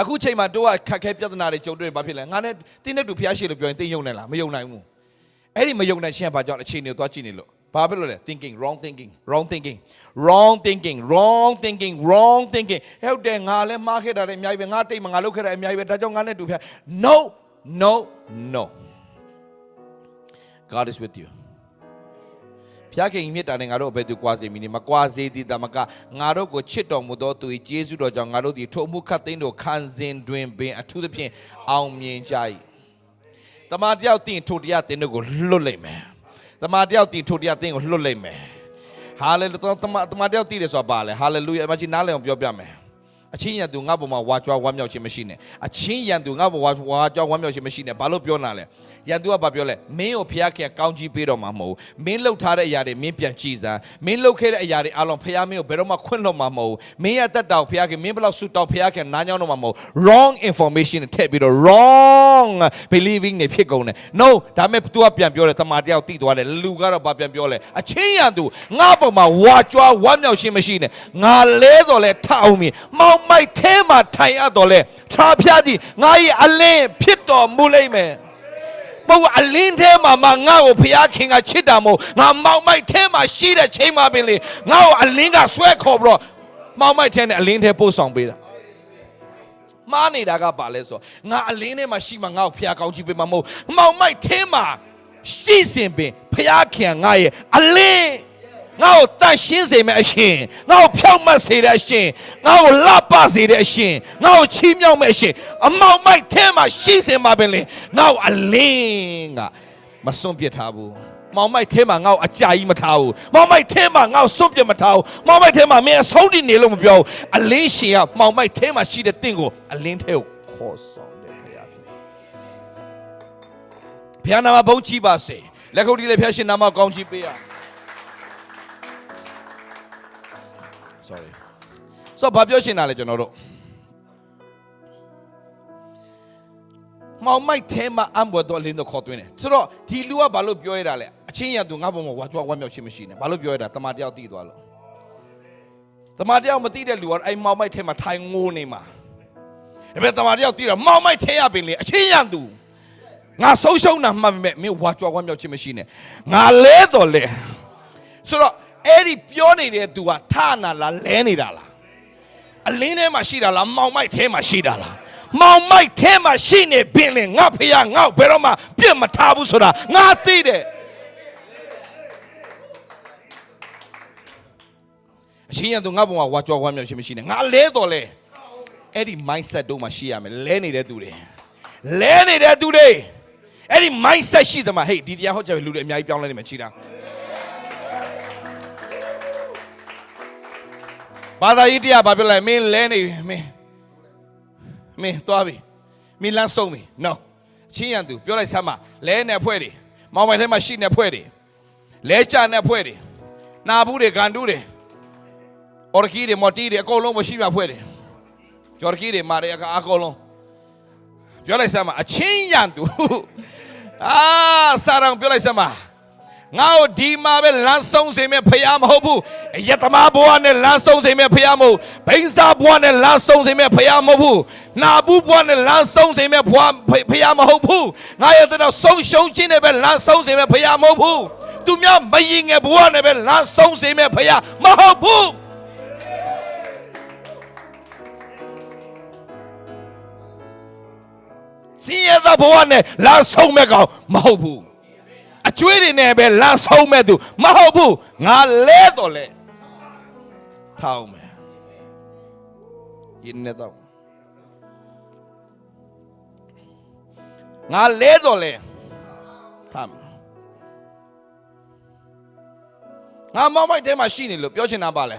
အခုချိန်မှာတို့ကခက်ခဲပြဿနာတွေကြုံတွေ့ရင်ဘာဖြစ်လဲငါနဲ့တင်းနဲ့တူဖျားရှိလို့ပြောရင်တင်းယုံနေလားမယုံနိုင်ဘူးအဲ့ဒီမယုံနိုင်ခြင်းကဘာကြောင့်အခြေအနေကိုသွားကြည့်နေလို့ဘာဖြစ်လို့လဲ thinking wrong thinking wrong thinking wrong thinking wrong thinking wrong thinking ဟုတ်တယ်ငါလည်းမှားခဲ့တာလည်းအများကြီးပဲငါတိတ်မငါလုပ်ခဲ့တာအများကြီးပဲဒါကြောင့်ငါနဲ့တူဖျား no no no God is with you ဖျားခင်မြတ်တာနဲ့ငါတို့ဘယ်သူကွာစေမည်နည်းမကွာစေသည်တမကငါတို့ကိုချစ်တော်မူသောသူ၏ကျေးဇူးတော်ကြောင့်ငါတို့သည်ထိုအမှုခတ်သိမ်းတို့ခံစဉ်တွင်ပင်အထူးသဖြင့်အောင်မြင်ကြ၏တမန်တယောက်တင်ထိုတရားတင်တို့ကိုလွတ်လိုက်မယ်တမန်တယောက်တင်ထိုတရားတင်ကိုလွတ်လိုက်မယ်ဟာလေလုတမန်တမန်တယောက်တည်တယ်ဆိုတာပါလေဟာလေလုယာအမကြီးနားလည်အောင်ပြောပြမယ် အချင်းရန်သူငါ့ဘုံမှာဝါကြွားဝမ်းမြောက်ခြင်းမရှိနဲ့အချင်းရန်သူငါ့ဘုံဝါဝါကြွားဝမ်းမြောက်ခြင်းမရှိနဲ့ဘာလို့ပြောနာလဲရန်သူကဘာပြောလဲမင်းကိုဖျားခင်ကောင်းကြီးပေးတော့မှာမဟုတ်ဘူးမင်းလှုပ်ထားတဲ့အရာတွေမင်းပြန်ကြည်စမ်းမင်းလှုပ်ခဲ့တဲ့အရာတွေအလုံးဖျားမင်းကိုဘယ်တော့မှခွင့်လွှတ်မှာမဟုတ်ဘူးမင်းရဲ့တက်တောက်ဖျားခင်မင်းဘယ်လောက်ဆူတောက်ဖျားခင်နားညောင်းတော့မှာမဟုတ် wrong information ထည့်ပြီးတော့ wrong believing နေဖြစ်ကုန်တယ် no ဒါမဲ့ तू ကပြန်ပြောတယ်တမာတယောက်တိသွားတယ်လူကတော့ဘာပြန်ပြောလဲအချင်းရန်သူငါ့ပုံမှာဝါကြွားဝမ်းမြောက်ခြင်းမရှိနဲ့ငါလဲတော့လဲထအောင်မီမောင်မိုက်ထဲမှာထိုင်ရတော့လဲထားဖျားကြီးငါရဲ့အလင်းဖြစ်တော်မူလိမ့်မယ်ဘုရားအလင်းထဲမှာမငါ့ကိုဖျားခင်ကချစ်တာမို့ငါမောင်မိုက်ထဲမှာရှိတဲ့ချိန်မှာပင်လေငါ့ကိုအလင်းကဆွဲခေါ်ပြီးတော့မောင်မိုက်ထဲနဲ့အလင်းထဲပို့ဆောင်ပေးတာမှားနေတာကပါလဲဆိုငါအလင်းထဲမှာရှိမှငါ့ကိုဖျားကောင်းချီးပေးမှာမဟုတ်မောင်မိုက်ထဲမှာရှိစင်ပင်ဖျားခင်ငါရဲ့အလင်း ငါ့ကိုတန့်ရှင်းစေမယ့်အရှင်ငါ့ကိုဖြောက်မတ်စေတဲ့အရှင်ငါ့ကိုလှပစေတဲ့အရှင်ငါ့ကိုချီးမြှောက်မယ့်အရှင်အမောင်မိုက်ထဲမှာရှိစင်မှာပင်လေငါ့ကိုအလင်းကမစွန့်ပစ်ထားဘူးမောင်မိုက်ထဲမှာငါ့ကိုအကြာကြီးမထားဘူးမောင်မိုက်ထဲမှာငါ့ကိုစွန့်ပစ်မထားဘူးမောင်မိုက်ထဲမှာမင်းအဆုံးထိနေလို့မပြောဘူးအလင်းရှင်ကမောင်မိုက်ထဲမှာရှိတဲ့တင့်ကိုအလင်းထဲကိုခေါ်ဆောင်တယ်ဖခင်ဖြစ်ဘုရားနာမဘုန်းကြီးပါစေလက်ခုပ်တီးလေးဖခင်ရှင်နာမကောင်းချီးပေးရ ဆိုတော့ဘာပြောရှင်တာလဲကျွန်တော်တို့မောင်မိုက်ထဲမှာအံဘွယ်တော့အလင်းတော့ခေါ်သွင်းတယ်ဆိုတော့ဒီလူကဘာလို့ပြောရတာလဲအချင်းရသူငါ့ဘုံမှာဝါကြွားဝမ်းမြောက်ခြင်းမရှိနဲ့ဘာလို့ပြောရတာတမန်တယောက်တည်သွားလို့တမန်တယောက်မသိတဲ့လူကအဲ့မောင်မိုက်ထဲမှာထိုင်ငိုးနေမှာဒါပေမဲ့တမန်တယောက်တည်တာမောင်မိုက်ထဲရပင်လေအချင်းရသူငါဆုံးရှုံးတာမှတ်ပေမဲ့မင်းဝါကြွားဝမ်းမြောက်ခြင်းမရှိနဲ့ငါလဲတော့လဲဆိုတော့အဲ့ဒီပြောနေတဲ့သူကထနာလားလဲနေတာလား အလင်းထဲမှာရှိတာလားမောင်မိုက်ထဲမှာရှိတာလားမောင်မိုက်ထဲမှာရှိနေပင်လေငါဖေရငါ့ကိုဘယ်တော့မှပြစ်မထားဘူးဆိုတာငါသိတယ်အချင်းရသူငါ့ဘုံကဝါကြွားဝမ်းမြောက်ခြင်းမရှိနဲ့ငါလဲတော်လဲအဲ့ဒီ mindset တို့မှရှိရမယ်လဲနေတဲ့သူတွေလဲနေတဲ့သူတွေအဲ့ဒီ mindset ရှိသမှာဟေးဒီတရားဟောကြားလူတွေအများကြီးပြောင်းလဲနေမှာချီတာ ဘာသာရေးတရားဘာပြောလဲမင်းလဲနေပြီမင်းမင်းသွားပြီမင်းလမ်းဆုံးပြီ no အချင်းရန်သူပြောလိုက်စမ်းမလဲနေဖွဲ့တွေမောင်မိုင်ထဲမှာရှိနေဖွဲ့တွေလဲချနေဖွဲ့တွေနာဘူးတွေကန်တူးတွေအော်ရကီတွေမော်တီတွေအကုန်လုံးမရှိမှဖွဲ့တယ်ဂျော်ရကီတွေမာတွေအကအကုန်လုံးပြောလိုက်စမ်းပါအချင်းရန်သူအာစာရံပြောလိုက်စမ်းပါ ငါ့ကိုဒီမှာပဲလမ်းဆုံးစေမဲ့ဖယားမဟုတ်ဘူးအယက်သမားဘဝနဲ့လမ်းဆုံးစေမဲ့ဖယားမဟုတ်ဘိန်းစားဘဝနဲ့လမ်းဆုံးစေမဲ့ဖယားမဟုတ်ဘူးနာဘူးဘဝနဲ့လမ်းဆုံးစေမဲ့ဘဝဖယားမဟုတ်ဘူးငါရဲ့တော့ဆုံးရှုံးခြင်းနဲ့ပဲလမ်းဆုံးစေမဲ့ဖယားမဟုတ်ဘူးသူများမရင်ငယ်ဘဝနဲ့ပဲလမ်းဆုံးစေမဲ့ဖယားမဟုတ်ဘူးစင်ရတဲ့ဘဝနဲ့လာဆုံးမဲ့ကောင်မဟုတ်ဘူး အကျွေးတွေနဲ့ပဲလာဆုံးမဲ့သူမဟုတ်ဘူးငါလဲတော့လဲထောင်းမယ်ယင်းနေတော့ငါလဲတော့လဲထားမယ်ငါမောင်မိုက်ထဲမှာရှိနေလို့ပြောချင်တာပါလဲ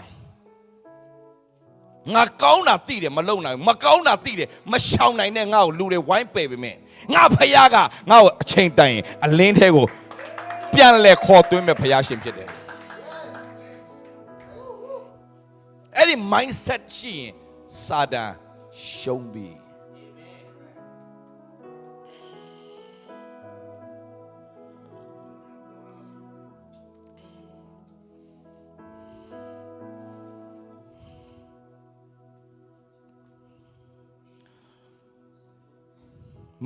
ငါကောင်းတာသိတယ်မလုံနိုင်ဘူးမကောင်းတာသိတယ်မရှောင်နိုင်တဲ့ငါ့ကိုလူတွေဝိုင်းပယ်ပေမဲ့ငါဖယားကငါ့ကိုအချိန်တိုင်ရင်အလင်းထဲကို ပြန်လဲခေါ်သွင်းမဲ့ဖယားရှင်ဖြစ်တယ်အဲ့ဒီ mindset ရှိရင်စာတန်ရှုံးပြီ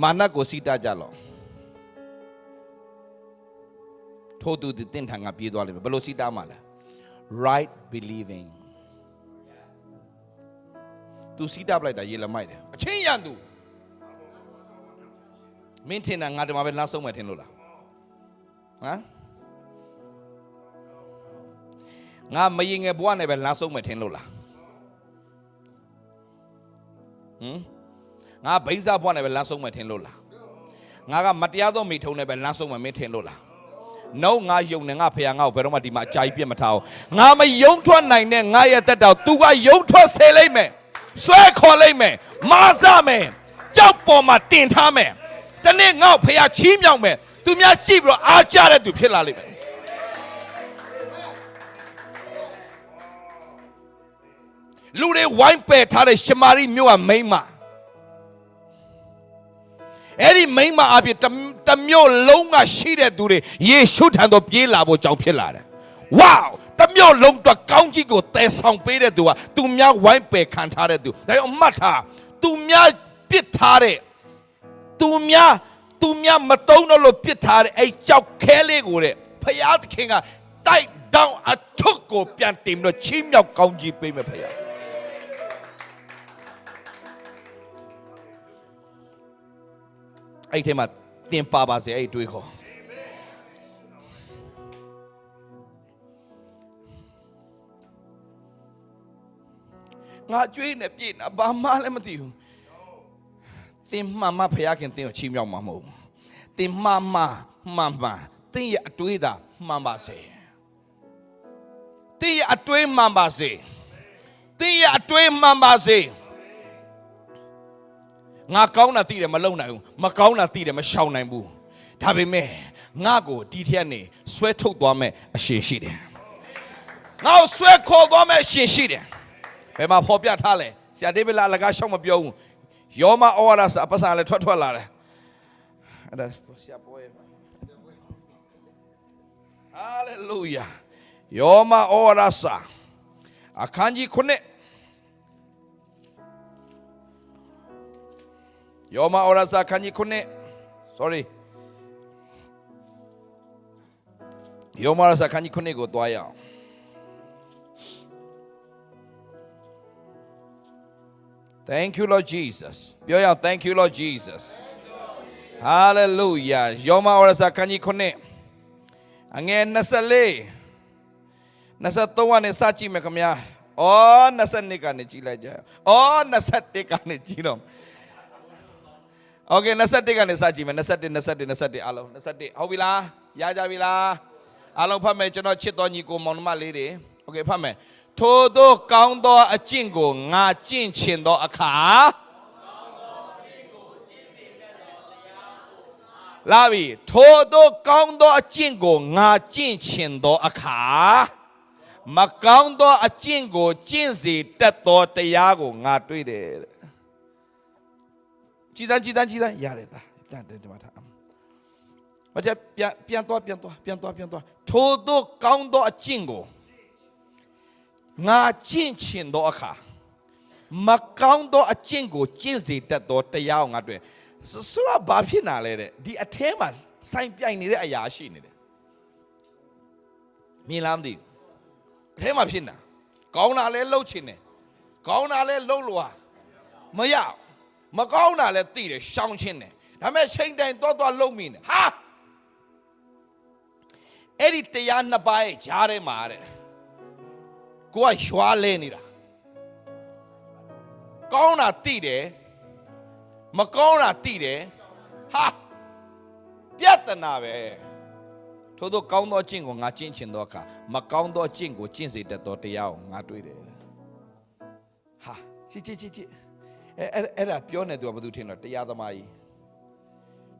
မာနကိုစီးတားကြလော့ ထို့သူသည်တင့်ထံကပြေးသွားလိမ့်မယ်ဘယ်လိုစီးတားမှာလဲ right believing သူစီးတားပလိုက်တာရေလမိုက်တယ်အချင်းရန်သူမင်းထင်တာငါဒီမှာပဲလမ်းဆုံးမယ်ထင်လို့လားဟမ်ငါမရင်ငယ်ဘဝနဲ့ပဲလမ်းဆုံးမယ်ထင်လို့လားဟမ်ငါဘိန်းစားဘဝနဲ့ပဲလမ်းဆုံးမယ်ထင်လို့လားငါကမတရားသောမိထုံနဲ့ပဲလမ်းဆုံးမယ်မင်းထင်လို့လား no ငါယုံနေငါဖေဟာငါ့ကိုဘယ်တော့မှဒီမှာအကြာကြီးပြတ်မထားအောင်ငါမယုံထွက်နိုင်တဲ့ငါရဲ့တက်တော် तू ကယုံထွက်စေလိမ့်မယ်ဆွဲခေါ်လိမ့်မယ်မာစမယ်ကြောက်ပေါ်မှာတင်ထားမယ်တနေ့ငါ့ကိုဖေဟာချီးမြှောက်မယ်သူများကြည့်ပြီးတော့အားကြတဲ့သူဖြစ်လာလိမ့်မယ်လူတွေဝိုင်းပယ်ထားတဲ့ရှမာရိမြို့ကမိန်းမ အဲ့ဒီမိန်းမအဖြစ်တစ်တစ်မျိုးလုံးကရှိတဲ့သူတွေယေရှုထံသို့ပြေးလာဖို့ကြောင်းဖြစ်လာတယ်။ဝေါတစ်မျိုးလုံးတော့ကောင်းကြီးကိုတည်ဆောင်ပေးတဲ့သူကသူများဝိုင်းပယ်ခံထားတဲ့သူ။ဒါကြောင့်မှတ်ထားသူများပစ်ထားတဲ့သူများသူများမတုံးတော့လို့ပစ်ထားတဲ့အဲ့ကြောက်ခဲလေးကိုတဲ့ဖယားသခင်ကတိုက်တောင်းအထုပ်ကိုပြန်တင်ပြီးတော့ချီးမြှောက်ကောင်းကြီးပေးမယ်ဖယား။ အဲ့ထဲမှာတင်ပါပါစေအဲ့ဒီတွေးခေါ်ငါကြွေးနေပြည့်နေဘာမှလည်းမသိဘူးတင်မှန်မှဖခင်တင်ကိုချီးမြှောက်မှာမဟုတ်ဘူးတင်မှန်မှမှန်မှန်တင်ရဲ့အတွေးသာမှန်ပါစေတင်ရဲ့အတွေးမှန်ပါစေတင်ရဲ့အတွေးမှန်ပါစေ ငါကောင်းတာသိတယ်မလုံနိုင်ဘူးမကောင်းတာသိတယ်မရှောင်နိုင်ဘူးဒါပေမဲ့ငါကိုဒီထက်နေဆွဲထုတ်သွားမဲ့အရှင်ရှိတယ်ငါ့ကိုဆွဲခေါ်သွားမဲ့အရှင်ရှိတယ်ဘယ်မှာဖော်ပြထားလဲဆရာဒေးဗစ်လာလကားရှောက်မပြောဘူးယောမဩဝါဒစာအပစာလည်းထွက်ထွက်လာတယ်အဲ့ဒါဆရာပေါ်ရဲ့ဟာလေလုယာယောမဩဝါဒစာအခန်းကြီး9 ယောမဩရစာခန်းကြီး9 sorry ယောမဩရစာခန်းကြီး9ကိုတွားရအောင် Thank you Lord Jesus ပြောရအောင် Thank you Lord Jesus Hallelujah ယောမဩရစာခန်းကြီး9အငယ်24 23ကနေစကြည့်မယ်ခ โอเค21ကနေစကြည့်မယ်21 21 21အားလုံး21ဟုတ်ပြီလားရကြပြီလားအားလုံးဖတ်မယ်ကျွန်တော်ချစ်တော်ညီကိုမောင်နှမလေးတွေโอเคဖတ်မယ်ထိုသောကောင်းသောအကျင့်ကိုငါကျင့်ချင်သောအခါလာပြီထိုသောကောင်းသောအကျင့်ကိုငါကျင့်ချင်သောအခါမကောင်းသောအကျင့်ကိုကျင့်စေတတ်သောတရားကိုငါတွေ့တယ်တဲ့ ကြည်တန်းကြည်တန်းကြည်တန်းရတယ်သားတန်တယ်ဒီမှာထားမကြပြန်ပြန်သွားပြန်သွားပြန်သွားပြန်သွားထို့သောကောင်းသောအကျင့်ကိုငါကျင့်ချင်သောအခါမကောင်းသောအကျင့်ကိုကျင့်စေတတ်သောတရားကိုငါတွေ့ဆိုဆိုတော့ဘာဖြစ်နာလဲတဲ့ဒီအထဲမှာစိုင်ပြိုင်နေတဲ့အရာရှိနေတယ်မြင်လားမသိဘူးအထဲမှာဖြစ်နာကောင်းတာလဲလှုပ်ချင်တယ်ကောင်းတာလဲလှုပ်လို့ဟာမရဘူး မကောင်းတာလည်းသိတယ်ရှောင်ချင်းတယ်ဒါပေမဲ့ချိန်တိုင်တော့တော့လုံမိနေဟာအဲ့ဒီတရားနှစ်ပါးရဲ့ကြားထဲမှာတဲ့ကိုကရွာလဲနေတာကောင်းတာသိတယ်မကောင်းတာသိတယ်ဟာပြဿနာပဲထို့သောကောင်းသောအကျင့်ကိုငါကျင့်ချင်သောအခါမကောင်းသောအကျင့်ကိုကျင့်စေတတ်သောတရားကိုငါတွေ့တယ်ဟာချစ်ချစ်ချစ်ချစ် အဲအဲ့အဲ့ဒါပြောနေသူကဘာသူထင်တော့တရားသမားကြီး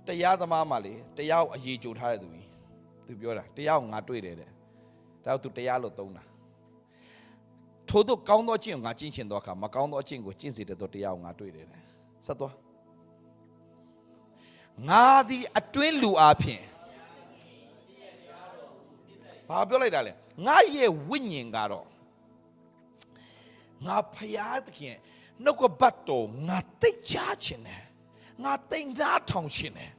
တရားသမားမှလေတရားကိုအရေးကြိုထားတဲ့သူကြီးသူပြောတာတရားကိုငါတွေ့တယ်တဲ့ဒါကသူတရားလို့သုံးတာထို့သောကောင်းသောအကျင့်ကိုငါကျင့်ချင်သောအခါမကောင်းသောအကျင့်ကိုကျင့်စေတဲ့သောတရားကိုငါတွေ့တယ်တဲ့ဆက်သွားငါသည်အတွင်းလူအားဖြင့်ဘာပြောလိုက်တာလဲငါရဲ့ဝိညာဉ်ကတော့ငါဖျားသခင် နှုတ်ကပတ်တော်ငါတိတ်ချခြင်းတယ်ငါတိမ်သားထောင်ရှင်တယ်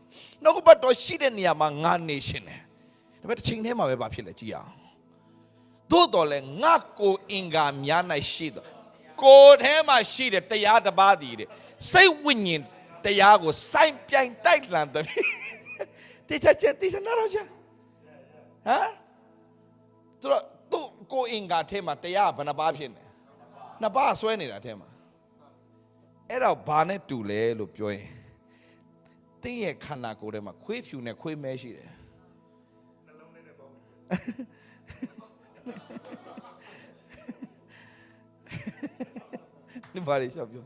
နှုတ်ကပတ်တော်ရှိတဲ့နေရာမှာငါနေရှင်တယ်ဒါပေမဲ့တစ်ချိန်တည်းမှာပဲဘာဖြစ်လဲကြည့်အောင်သို့တော်လဲငါကိုအင်္ဂါများ၌ရှိတော့ကိုယ်ထဲမှာရှိတဲ့တရားတစ်ပါးတည်တဲ့စိတ်ဝိညာဉ်တရားကိုစိုင်းပြိုင်တိုက်လန်တယ်တိကျချက်တိကျနာတော့ချာဟမ်သူတို့သူ့ကိုယ်အင်္ဂါထဲမှာတရားဘယ်နှပါးဖြစ်နေနှစ်ပါးဆွဲနေတာထဲမှာ အဲ့တော့ဘာနဲ့တူလဲလို့ပြောရင်တင်းရဲ့ခန္ဓာကိုယ်ထဲမှာခွေးဖြူနဲ့ခွေးမဲရှိတယ်နှလုံးနဲ့ပေါ့ဒီဘာလေးရှောက်ပြော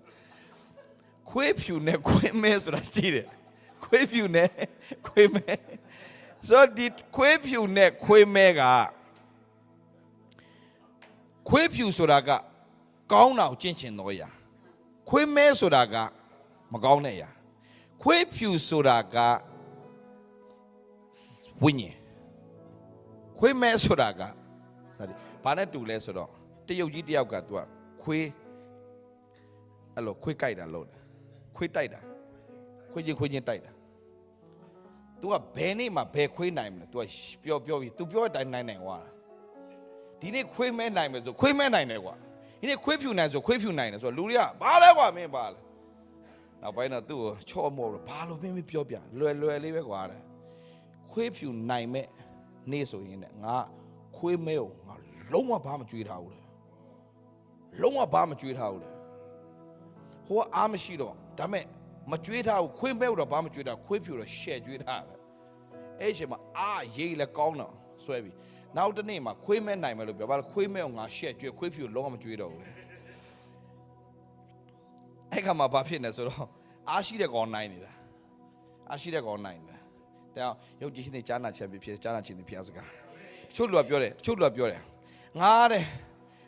ခွေးဖြူနဲ့ခွေးမဲဆိုတာရှိတယ်ခွေးဖြူနဲ့ခွေးမဲဆိုတော့ဒီခွေးဖြူနဲ့ခွေးမဲကခွေးဖြူဆိုတာကကောင်းတာကိုကျင့်ချင်တော့ရာ ခွေးမဲဆိုတာကမကောင်းတဲ့အရာခွေးဖြူဆိုတာကဝိညာဉ်ခွေးမဲဆိုတာကစသည်ဘာနဲ့တူလဲဆိုတော့တရုတ်ကြီးတယောက်ကသူကခွေးအဲ့လိုခွေးကြိုက်တာလို့တယ်ခွေးတိုက်တာခွေးချင်းခွေးချင်းတိုက်တာ तू ကဘယ်နေ့မှဘယ်ခွေးနိုင်မလဲ तू ကပြောပြောပြီး तू ပြောတဲ့အတိုင်းနိုင်နိုင်သွားတာဒီနေ့ခွေးမဲနိုင်မယ်ဆိုခွေးမဲနိုင်တယ်ကွာ ဒီနေ့ခွေးဖြူနိုင်ဆိုခွေးဖြူနိုင်တယ်ဆိုတော့လူတွေကဘာလဲကွာမင်းဘာလဲနောက်ပိုင်းတော့သူ့ကိုချော့မော့တော့ဘာလို့မင်းမပြောပြလွယ်လွယ်လေးပဲကွာတဲ့ခွေးဖြူနိုင်မဲ့နေ့ဆိုရင်တဲ့ငါခွေးမဲကိုငါလုံးဝဘာမှကြွေးထားဘူးလေလုံးဝဘာမှကြွေးထားဘူးလေဟိုကအားမရှိတော့ဒါမဲ့မကြွေးထားဘူးခွေးမဲတော့ဘာမှကြွေးထားခွေးဖြူတော့ရှယ်ကြွေးထားတယ်အဲ့ဒီအချိန်မှာအာရေးလဲကောင်းတော့ဆွဲပြီ နောက်တစ်နေ့မှာခွေးမဲနိုင်မယ်လို့ပြောဘာလဲခွေးမဲကိုငါရှက်ကြွေးခွေးဖြူကိုလုံးဝမကြွေးတော့ဘူးလေအဲ့ခါမှာဘာဖြစ်နေဆိုတော့အားရှိတဲ့ကောင်နိုင်နေတာအားရှိတဲ့ကောင်နိုင်နေတာတဲ့အောင်ရုပ်ကြည့်ရှင်နေကြားနာချက်ပြဖြစ်ကြားနာခြင်းတွေဖျားစကားတချို့လူကပြောတယ်တချို့လူကပြောတယ်ငါတဲ့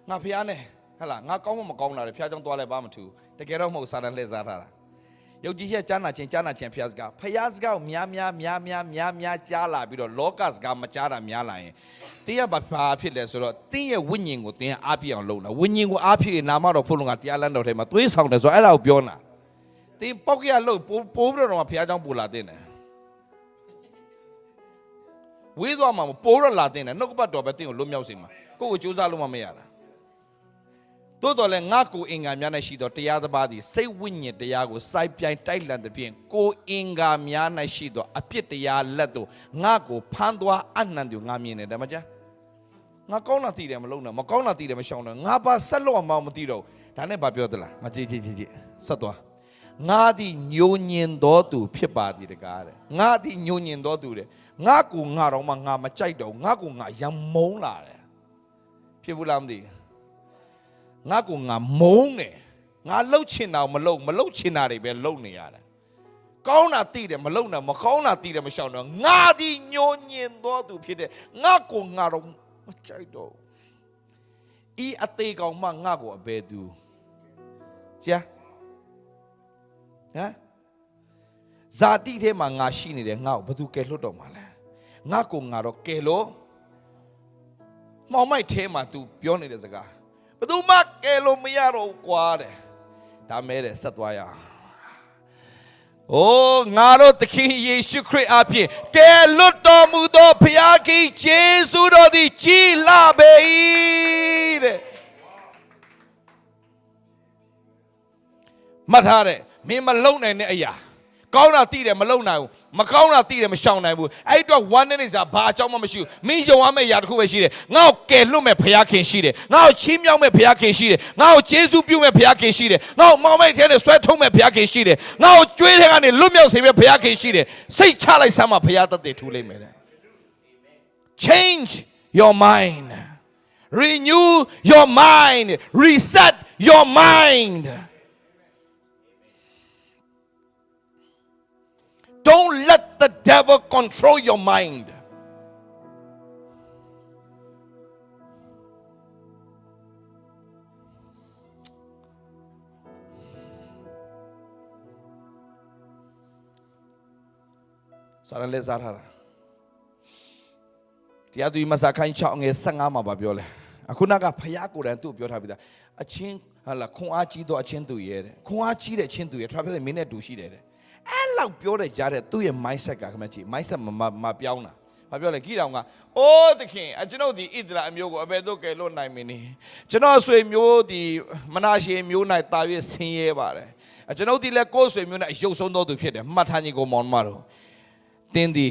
ငါဖျားနေဟဟလားငါကောင်းမမကောင်းတာလေဖျားကြောင်းသွားလဲဘာမထူတကယ်တော့မဟုတ်စာတန်လှည့်စားထားတာ ယုတ်ကြည်ရဲ့ကြားနာခြင်းကြားနာခြင်းဖျားစကားဖျားစကားကိုများများများများများများကြားလာပြီးတော့လောကစကားမကြားတာများလာရင်တင်းရဘာဖြစ်လဲဆိုတော့တင်းရဲ့ဝိညာဉ်ကိုတင်းအားပြအောင်လုပ်လာဝိညာဉ်ကိုအားပြရင်နာမတော်ဖုလုံးကတရားလမ်းတော်ထဲမှာသွေးဆောင်တယ်ဆိုတော့အဲ့ဒါကိုပြောတာတင်းပေါက်ကြလို့ပိုးပြီးတော့မှဖျားကြောင်းပူလာတဲ့နဲ့ဝေးသွားမှာမပိုးရလာတဲ့နဲ့နှုတ်ကပတ်တော်ပဲတင်းကိုလွတ်မြောက်စေမှာကိုယ့်ကိုစူးစမ်းလို့မှမရတာ တိုးတော်လဲငါကိုအင်္ဂါများနဲ့ရှိသောတရားသဘာသည်စိတ်ဝိညာဉ်တရားကိုစိုက်ပြိုင်တိုက်လန်သဖြင့်ကိုအင်္ဂါများ၌ရှိသောအပြစ်တရားလက်သို့ငါကိုဖမ်းသွားအနှံသူငါမြင်တယ်ဒါမှကြားငါကောင်းတာသိတယ်မလုံးနဲ့မကောင်းတာသိတယ်မရှောင်နဲ့ငါပါဆက်လို့အောင်မသိတော့ဘူးဒါနဲ့ဘာပြောသလားမကြည့်ကြည့်ကြည့်ကြည့်ဆက်သွားငါသည်ညိုညင်တော်သူဖြစ်ပါသည်တကားတဲ့ငါသည်ညိုညင်တော်သူတဲ့ငါကူငါတော့မှငါမကြိုက်တော့ဘူးငါကူငါရံမုန်းလာတယ်ဖြစ်ဘူးလားမသိဘူး ငါကူငါမုန်းတယ်ငါလှုပ်ချင်တာကိုမလှုပ်မလှုပ်ချင်တာတွေပဲလှုပ်နေရတယ်ကောင်းတာသိတယ်မလှုပ်နဲ့မကောင်းတာသိတယ်မရှောင်တော့ငါသည်ညိုညင်တော်သူဖြစ်တယ်ငါကူငါတော့မကြိုက်တော့ဘူးဤအသေးကောင်မှငါကိုအဘယ်သူကြာဟမ်ဇာတိထဲမှာငါရှိနေတယ်ငါ့ကိုဘယ်သူကယ်လွတ်တော့မှာလဲငါကိုငါတော့ကယ်လို့မောင်မိုက်ထဲမှာ तू ပြောနေတဲ့စကား ဘယ်သူမှကယ်လို့မရတော့ဘူးကွာတဲ့ဒါမဲတဲ့ဆက်သွားရအောင်အိုးငါတို့သခင်ယေရှုခရစ်အပြင်ကယ်လွတ်တော်မူသောဘုရားခင်ယေရှုတော်သည်ကြီးလာပေ၏တဲ့မှတ်ထားတယ်မင်းမလုံနိုင်တဲ့အရာ ကောင်းတာသိတယ်မလုံနိုင်ဘူးမကောင်းတာသိတယ်မရှောင်နိုင်ဘူးအဲ့တော့ဝမ်းနဲ့နေစားဘာအကြောင်းမှမရှိဘူးမင်းယုံရမယ့်အရာတစ်ခုပဲရှိတယ်ငါ့ကိုကယ်လွတ်မဲ့ဘုရားခင်ရှိတယ်ငါ့ကိုချီးမြှောက်မဲ့ဘုရားခင်ရှိတယ်ငါ့ကိုကျေးဇူးပြုမဲ့ဘုရားခင်ရှိတယ်ငါ့ကိုမောင်မိုက်ထဲနဲ့ဆွဲထုံးမဲ့ဘုရားခင်ရှိတယ်ငါ့ကိုကြွေးထဲကနေလွတ်မြောက်စေမဲ့ဘုရားခင်ရှိတယ်စိတ်ချလိုက်စမ်းမှဘုရားတတ်တယ်ထူလိမ့်မယ်တဲ့ change your mind renew your mind reset your mind Don't let the devil control your mind. ။စာရန်လေးစားထားတာ။တရားသူကြီးမစာခိုင်း6ငယ်15မှာဗာပြောလဲ။အခုနကဖယားကိုယ်တိုင်သူ့ကိုပြောထားပြီးသား။အချင်းဟာလာခွန်အားကြီးတော့အချင်းသူရဲ့တဲ့။ခွန်အားကြီးတဲ့အချင်းသူရဲ့ traffic မင်းနဲ့တူရှိတယ်တဲ့။အဲ့ လောက်ပြောတဲ့ကြားတဲ့သူ့ရဲ့ mindset ကခင်ဗျကြည့် mindset မမမပြောင်းတာဘာပြောလဲဂိတောင်ကအိုးသခင်အကျွန်ုပ်ဒီဣသရာအမျိုးကိုအဘယ်သို့ကယ်လို့နိုင်မင်းနေကျွန်တော်ဆွေမျိုးဒီမနာရှေမျိုး၌တာ၍ဆင်းရဲပါတယ်အကျွန်ုပ်ဒီလည်းကိုယ်ဆွေမျိုး၌အယုတ်ဆုံးသောသူဖြစ်တယ်မှတ်ထားညီကိုမောင်မတော်တင်းဒီ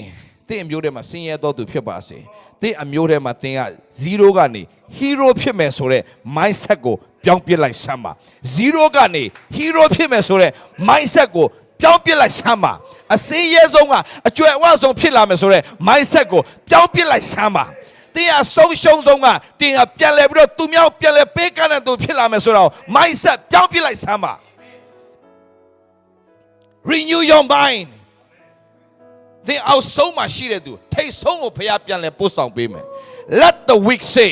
တင်းအမျိုးထဲမှာဆင်းရဲသောသူဖြစ်ပါစေတင်းအမျိုးထဲမှာတင်းက0ကနေ hero ဖြစ်မယ်ဆိုတဲ့ mindset ကိုပြောင်းပြစ်လိုက်စမ်းပါ0ကနေ hero ဖြစ်မယ်ဆိုတဲ့ mindset ကို ပြောင်းပြစ်လိုက်စမ်းပါအစင်းရဲဆုံးကအကျွဲ့အဝဆုံးဖြစ်လာမယ်ဆိုတဲ့ mindset ကိုပြောင်းပြစ်လိုက်စမ်းပါတင်းအဆုံးရှုံးဆုံးကတင်းကပြန်လဲပြီးတော့သူများပြန်လဲပေးကမ်းတဲ့သူဖြစ်လာမယ်ဆိုတော့ mindset ပြောင်းပြစ်လိုက်စမ်းပါ renew your mind သင်အောက်ဆုံးမှာရှိတဲ့သူထိတ်ဆုံးကိုဖျားပြန်လဲပို့ဆောင်ပေးမယ် let the weak say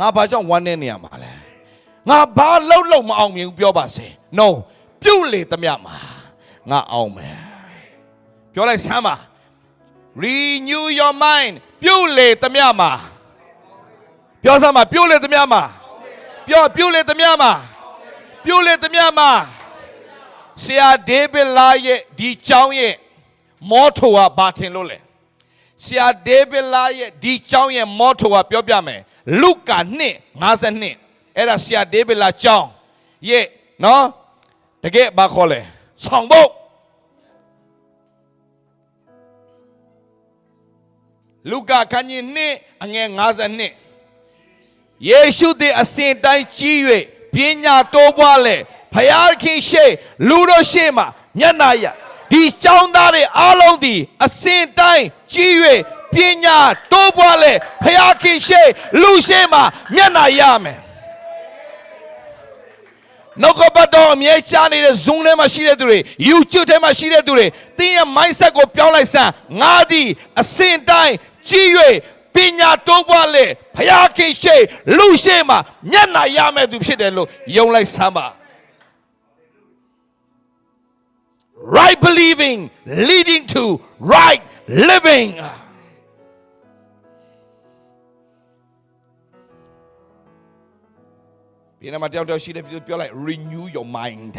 ငါဘာကြောင့်ဝမ်းနေနေရမှာလဲငါဘာလှုပ်လှုပ်မအောင်မြင်ဘူးပြောပါစေ no ပြုတ်လေတမျှမှာငါအောင်မယ်ပြောလိုက်စမ်းပါ renew your mind ပြုတ်လေတမျှမှာပြောစမ်းပါပြုတ်လေတမျှမှာပြောပြုတ်လေတမျှမှာပြုတ်လေတမျှမှာဆရာဒေးဗစ်လာရဲ့ဒီကြောင်းရဲ့မောထိုကဘာထင်လို့လဲ ဆရာဒေးဗစ်လာရဲ့ဒီကြောင်းရဲ့မောထိုကပြောပြမယ်လုကာ2:52အဲ့ဒါဆရာဒေးဗစ်လာကြောင်းရဲ့နော်တကယ်ဘာခေါ်လဲဆောင်ဖို့လုကာခန်းကြီး2အငယ်52ယေရှုသည်အစဉ်တိုင်းကြီး၍ပညာတိုးပွားလေဖယားခင်ရှေ့လူတို့ရှေ့မှာမျက်နာရ ဒီចောင်းသားတွေအားလုံးသည်အစဉ်တိုင်းကြီး၍ပညာတိုးပွားလေဖယားခင်ရှေ့လူရှေ့မှာမျက်နာရမယ်နောက်ကပတ်တော်အမြဲချနေတဲ့ Zoom ထဲမှာရှိတဲ့သူတွေ YouTube ထဲမှာရှိတဲ့သူတွေတင်းရဲ့ mindset ကိုပြောင်းလိုက်စမ်းငါသည်အစဉ်တိုင်းကြီး၍ပညာတိုးပွားလေဖယားခင်ရှိလူရှိမှာမျက်နှာရမဲ့သူဖြစ်တယ်လို့ယုံလိုက်စမ်းပါ right believing leading to right living ဒီနေ့မှာတယောက်တယောက်ရှိတဲ့ပြည်ပြောလိုက် renew your mind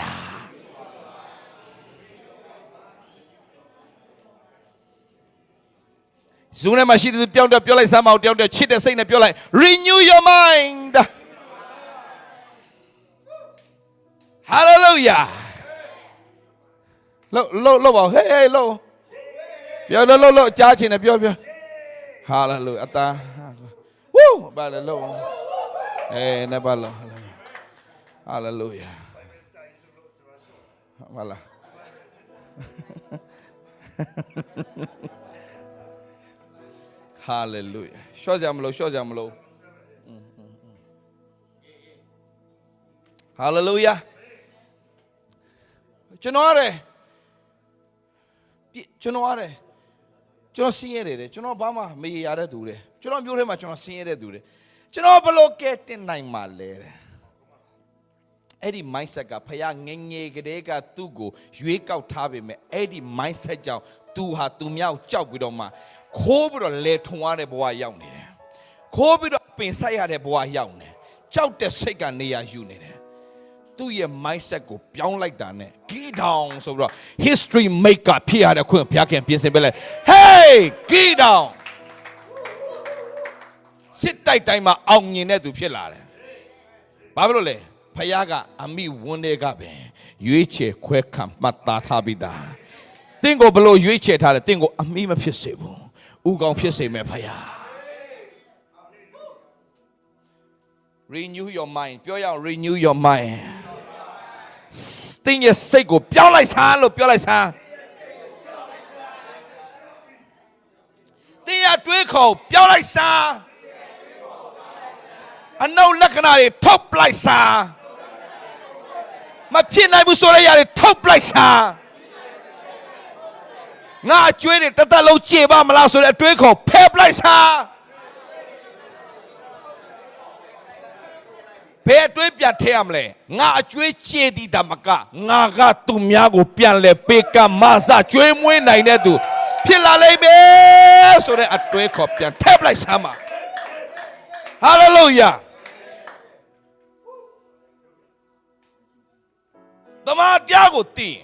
ဇုံထဲမှာရှိတဲ့သူတယောက်တယောက်ပြောလိုက်စမ်းမအောင်တယောက်တယောက်ချစ်တဲ့စိတ်နဲ့ပြောလိုက် renew your mind hallelujah လို့လို့လို့ပါဟေးဟေးလို့ပြောလို့လို့လို့ကြားချင်တယ်ပြောပြော hallelujah အတာ woo ဘာလဲလို့အေးနေပါလို့ hallelujah ဟာလာ hallelujah ရှော့ကြမလို့ရှော့ကြမလို့ hallelujah ကျွန်တော်ရတယ်ပြ ကျွန်တော်ရတယ်ကျွန်တော်ဆင်းရဲတယ်တဲ့ကျွန်တော်ဘာမှမရေရတဲ့သူတဲ့ကျွန်တော်မျိုးထဲမှာကျွန်တော်ဆင်းရဲတဲ့သူတဲ့ကျွန်တော်ဘလို့ကဲတင်နိုင်မှာလဲတဲ့အဲ့ဒီ mindset ကဖခင်ငယ်ငယ်ကလေးကသူ့ကိုရွေးကောက်ထားပေမဲ့အဲ့ဒီ mindset ကြောင့်သူဟာသူမြောက်ကြောက်ပြီးတော့မှခိုးပြီးတော့လေထုံရတဲ့ဘဝရောက်နေတယ်ခိုးပြီးတော့ပင်ဆက်ရတဲ့ဘဝရောက်နေကြောက်တဲ့စိတ်ကနေရာယူနေတယ် သူ့ရဲ့ mindset ကိုပြောင်းလိုက်တာနဲ့ဂီတောင်ဆိုပြီးတော့ history maker ဖြစ်ရတဲ့ခွင့်ဘုရားခင်ပြင်ဆင်ပေးလိုက် hey ဂီတောင်စစ်တိုက်တိုင်းမှာအောင်မြင်တဲ့သူဖြစ်လာတယ်ဘာဖြစ်လို့လဲဖယားကအမိဝန်းတွေကပဲရွေးချယ်ခွဲခံမှတ်သားထားပြီးသားတင့်ကိုဘလို့ရွေးချယ်ထားတယ်တင့်ကိုအမိမဖြစ်စေဘူးဥကောင်ဖြစ်စေမယ်ဖယား renew your mind ပြောရအောင် renew your mind တင်းရဲ့စိတ်ကိုပြောင်းလိုက်စမ်းလို့ပြောလိုက်စမ်းတင်းရတွေးခေါ်ပြောင်းလိုက်စမ်းအနုလက္ခဏာတွေထုတ်ပလိုက်စမ်းမဖြစ်နိုင်ဘူးဆိုရရတွေထုတ်ပလိုက်စမ်းငါအကျွေးတွေတစ်သက်လုံးကြေပါမလားဆိုတဲ့အတွေးခေါ်ဖယ်ပလိုက်စာ ဘယ်အတွေးပြန်ထည့်ရမလဲငါအကျွေးကြေသည်တမကငါကသူများကိုပြန်လဲပေးကမစကျွေးမွေးနိုင်တဲ့သူဖြစ်လာလိမ့်မယ်ဆိုတဲ့အတွေးခေါ်ပြန်ထည့်ပလိုက်စမ်းပါဟာလေလုယာတမန်တရားကိုသိရင်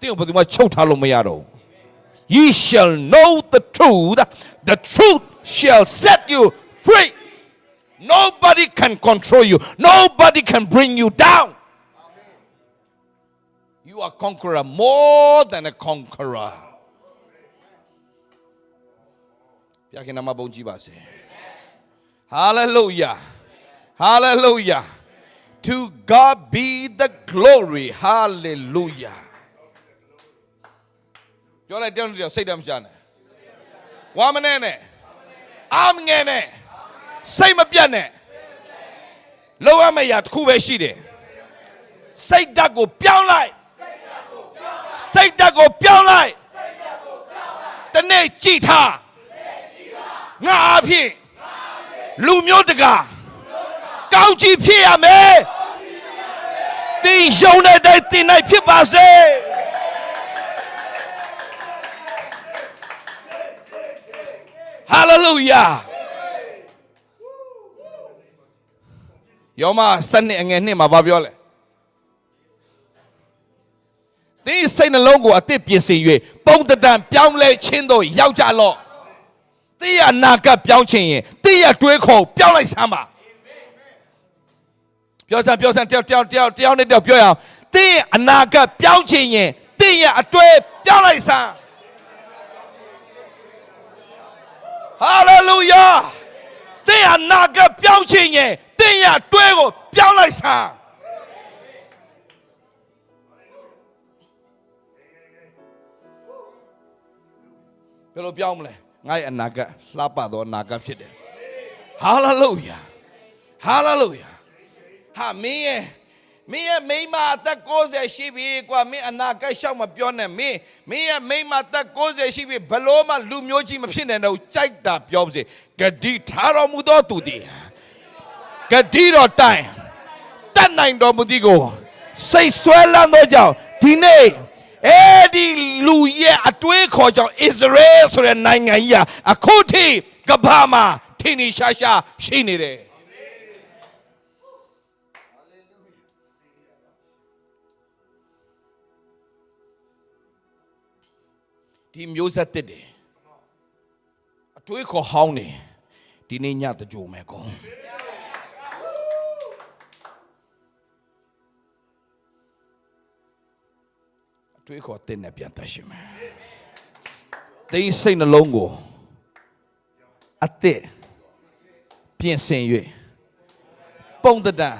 တင်းကိုဘယ်သူမှချုပ်ထားလို့မရတော့ဘူး ye shall know the truth the truth shall set you free nobody can control you nobody can bring you down you are conqueror more than a conqueror ပြခင်နာမဘုန်းကြီးပါစေ hallelujah hallelujah to god be the glory hallelujah ပြောလိုက်တောင်းတယ်စိတ်တမ်းမချနဲ့ဝါမနဲ့နဲ့အာမငယ်နဲ့ စိတ်မပြတ်နဲ့လောရမယ့်ရာတစ်ခုပဲရှိတယ်စိတ်ဓာတ်ကိုပြောင်းလိုက်စိတ်ဓာတ်ကိုပြောင်းလိုက်တနေ့ကြည်ထားငါအဖြစ်လူမျိုးတကာကောင်းကြီးဖြစ်ရမယ်တင်ရှုံတဲ့တိုင်တင်နိုင်ဖြစ်ပါစေ Hallelujah ယော မစနစ်အငယ်နှစ်မှာဘာပြောလဲဒီစိတ်နှလုံးကိုအသစ်ပြင်ဆင်၍ပုံတတန်ပြောင်းလဲခြင်းတို့ရောက်ကြလော့တိရနာကပြောင်းခြင်းရင်တိရတွေးခေါ်ပြောင်းလိုက်စမ်းပါပြောစမ်းပြောစမ်းတယောက်တယောက်တယောက်တယောက်နဲ့တယောက်ပြောရအောင်တိရအနာကပြောင်းခြင်းရင်တိရအတွေးပြောင်းလိုက်စမ်းဟာလေလုယာသင်ဟာနာကပြောင်းခြ င်းရဲ့သင်ရတွဲကိုပြောင်းလိုက်စမ်းဘယ်လိုပြောင်းမလဲငါ့ရဲ့အနာကလှပသောအနာကဖြစ်တယ်ဟာလေလုယာဟာလေလုယာဟာမင်းရဲ့မင်းရဲ့မိန်းမအသက်60ရှိပြီကွာမင်းအနာကရှောက်မပြောနဲ့မင်းမင်းရဲ့မိန်းမအသက်60ရှိပြီဘလို့မှလူမျိုးကြီးမဖြစ်နိုင်တော့ဘူးကြိုက်တာပြောပါစေဂတိထားတော်မူသောသူသည် ဂတိတော်တိုင်တတ်နိုင်တော်မူသည်ကိုစိတ်ဆွဲလန်းသောကြောင့်ဒီနေ့အဲ့ဒီလူရဲ့အတွေးခေါ်ကြောင့်ဣသရေလဆိုတဲ့နိုင်ငံကြီးဟာအခုထိကမ္ဘာမှာထင်နေရှားရှားရှိနေတယ်ဒီမျိုးဆက်တစ်တယ်အတွေးခေါ်ဟောင်းနေဒီနေ့ညတကြိုမယ်ကော တွေးခေါ်တဲ့နဲ့ပြန်သက်ရှင်မယ်တင်းစိတ်နှလုံးကိုအသစ်ပြင်ဆင်၍ပုံတံ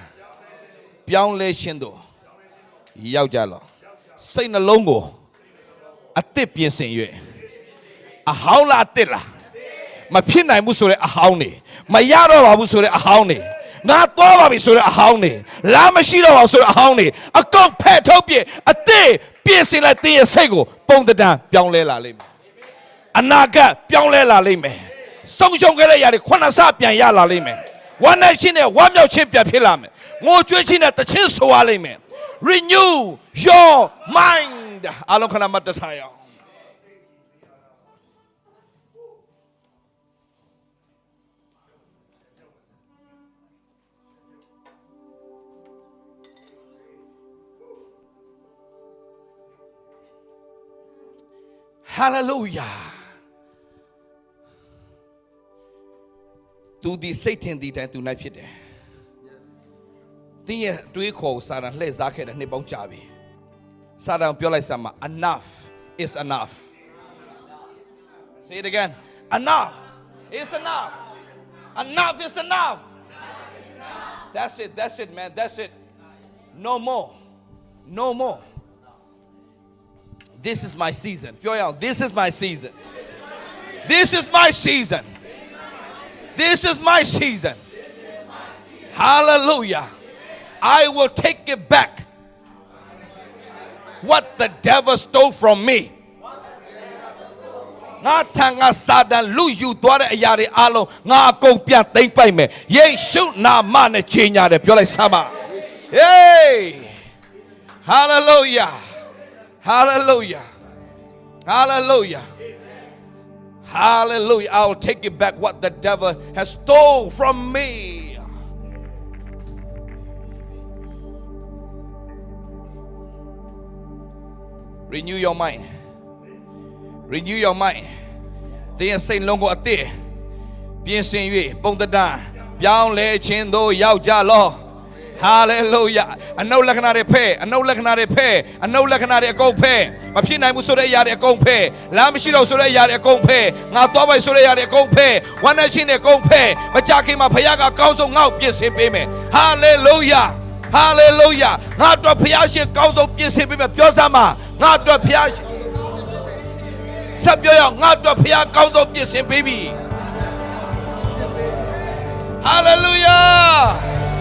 ပြောင်းလဲခြင်းတို့ရောက်ကြလော့စိတ်နှလုံးကိုအသစ်ပြင်ဆင်၍အဟောင်းလားအသစ်လားမဖြစ်နိုင်ဘူးဆိုတဲ့အဟောင်းနေမရတော့ပါဘူးဆိုတဲ့အဟောင်းနေ ငါသွားပါပြီဆိုတဲ့အဟောင်းနေလာမရှိတော့ပါဘူးဆိုတဲ့အဟောင်းနေအကောက်ဖက်ထုတ်ပြအသစ်ပြင်ဆင်လိုက်တင်းရဲ့စိတ်ကိုပုံတံပြောင်းလဲလာလိမ့်မယ်အနာဂတ်ပြောင်းလဲလာလိမ့်မယ်ဆုံးရှုံးခဲ့တဲ့ຢာတွေခုနစပြန်ရလာလိမ့်မယ်ဝမ်းနဲ့ရှင်းနဲ့ဝမ်းမြောက်ခြင်းပြန်ဖြစ်လာမယ်ငိုကြွေးခြင်းနဲ့တခြင်းဆိုရလိမ့်မယ် renew your mind အလုံးခဏမတ်တထားရအောင် Hallelujah သူဒီစိတ်ထင်ဒီတိုင်းသူနိုင်ဖြစ်တယ်တင်းရဲ့အတွေးခေါ်ကိုစာတန်လှည့်စားခဲ့တဲ့နှစ်ပေါင်းကြာပြီစာတန်ပြောလိုက်စမ်းမှာ enough is enough say it again enough is enough enough is enough that's it that's it man that's it no more no more this is my season ပြောရအောင် this is my season this is my season this is my season hallelujah I will take it back what the devil stole from me ငါထံကစာတန်လူယူသွားတဲ့အရာတွေအလုံးငါအကုန်ပြန်သိမ့်ပိုက်မယ်ယေရှုနာမနဲ့ချိန်ညာတယ်ပြောလိုက်စမ်းပါဟေးဟာ လေလုယာဟာလေလုယာဟာလေလုယာ Hallelujah. I'll take it back what the devil has stole from me. Renew your mind. Renew your mind. သင်ရဲ့စိတ်လုံးကိုအသစ်ပြင်ဆင်၍ပုံတဒပြောင်းလဲခြင်းသို့ရောက်ကြလော့ Hallelujah အနုလက္ခဏာတွေဖဲအနုလက္ခဏာတွေဖဲအနုလက္ခဏာတွေအကုန်ဖဲမဖြစ်နိုင်ဘူးဆိုတဲ့အရာတွေအကုန်ဖဲလမ်းမရှိတော့ဆိုတဲ့အရာတွေအကုန်ဖဲငါသွားပိုက်ဆိုတဲ့အရာတွေအကုန်ဖဲဝမ်းနဲ့ချင်းတွေအကုန်ဖဲမကြခင်မှာဖခင်ကကောင်းဆုံးငါ့ကိုပြင်ဆင်ပေးမယ် Hallelujah Hallelujah ငါတော့ဖခင်ရှင်ကောင်းဆုံးပြင်ဆင်ပေးမယ်ပြောစမ်းပါငါတော့ဖခင်ရှင်ဆက်ပြောရအောင်ငါတော့ဖခင်ကောင်းဆုံးပြင်ဆင်ပေးပြီ Hallelujah